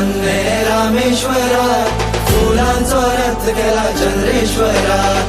धन्य रामेश्वरा फुलांचा रथ केला चंद्रेश्वरा.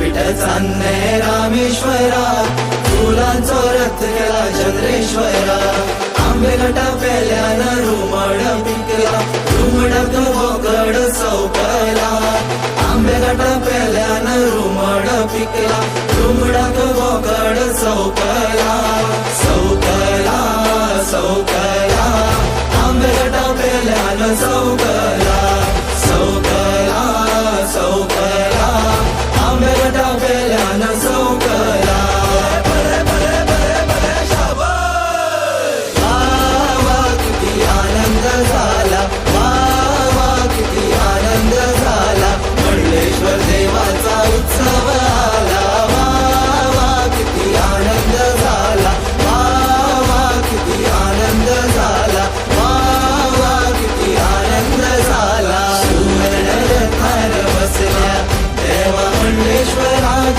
पिठ चांदणे रामेश्वरा फुलांचा रथ केला चंद्रेश्वरा. आंबेलटा पेल्यानं रुमड पिकला रुमडात भोकड चौकला आंबेलटा पेल्यानं रुमड पिकला रुमडात भोकड चौकला